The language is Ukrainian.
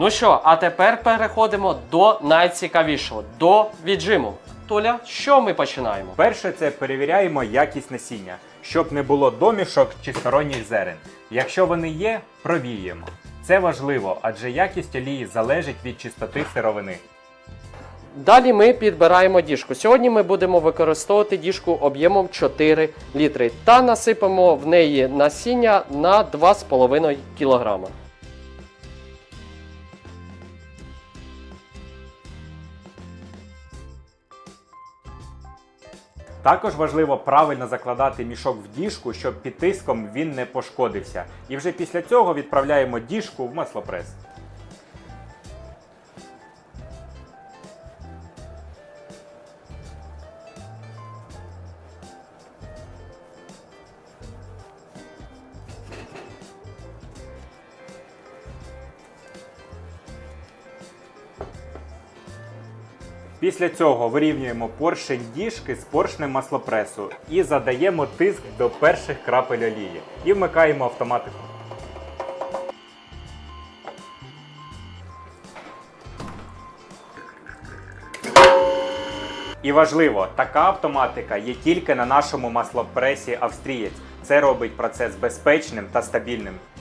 Ну що, а тепер переходимо до найцікавішого до віджиму. Толя, що ми починаємо? Перше, це перевіряємо якість насіння, щоб не було домішок чи сторонніх зерен. Якщо вони є, провіємо. Це важливо, адже якість олії залежить від чистоти сировини. Далі ми підбираємо діжку. Сьогодні ми будемо використовувати діжку об'ємом 4 літри та насипемо в неї насіння на 2,5 кг. Також важливо правильно закладати мішок в діжку, щоб під тиском він не пошкодився. І вже після цього відправляємо діжку в маслопрес. Після цього вирівнюємо поршень діжки з поршнем маслопресу і задаємо тиск до перших крапель олії. І вмикаємо автоматику. І важливо, така автоматика є тільки на нашому маслопресі австрієць. Це робить процес безпечним та стабільним.